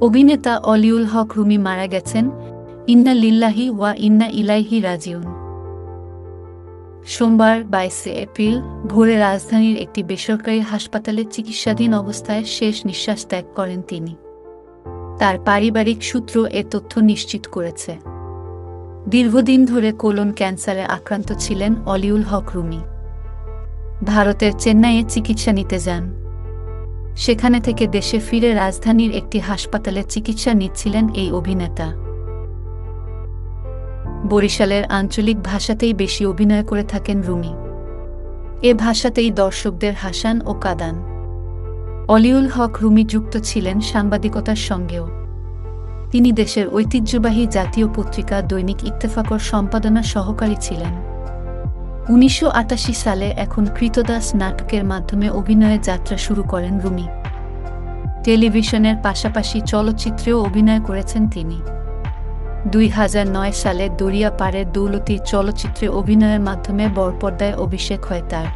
অভিনেতা অলিউল হক রুমি মারা গেছেন। ইন্না লিল্লাহি ওয়া ইন্না ইলাইহি রাজিউন। সোমবার বাইশে এপ্রিল ভোরে রাজধানীর একটি বেসরকারি হাসপাতালে চিকিৎসাধীন অবস্থায় শেষ নিঃশ্বাস ত্যাগ করেন তিনি। তার পারিবারিক সূত্র এ তথ্য নিশ্চিত করেছে। দীর্ঘদিন ধরে কোলন ক্যান্সারে আক্রান্ত ছিলেন অলিউল হক রুমি। ভারতের চেন্নাইয়ে চিকিৎসা নিতে যান। সেখানে থেকে দেশে ফিরে রাজধানীর একটি হাসপাতালে চিকিৎসা নিচ্ছিলেন এই অভিনেতা। বরিশালের আঞ্চলিক ভাষাতেই বেশি অভিনয় করে থাকেন রুমি। এ ভাষাতেই দর্শকদের হাসান ও কাদান। অলিউল হক রুমি যুক্ত ছিলেন সাংবাদিকতার সঙ্গেও। তিনি দেশের ঐতিহ্যবাহী জাতীয় পত্রিকা দৈনিক ইত্তেফাকর সম্পাদনা সহকারী ছিলেন। উনিশশো আটাশি সালে এখন কৃতদাস নাটকের মাধ্যমে অভিনয়ের যাত্রা শুরু করেন রুমি। টেলিভিশনের পাশাপাশি চলচ্চিত্রেও অভিনয় করেছেন তিনি। দুই হাজার নয় সালে দরিয়া পাড়ের দৌলতি চলচ্চিত্রে অভিনয়ের মাধ্যমে বরপর্দায় অভিষেক হয় তার।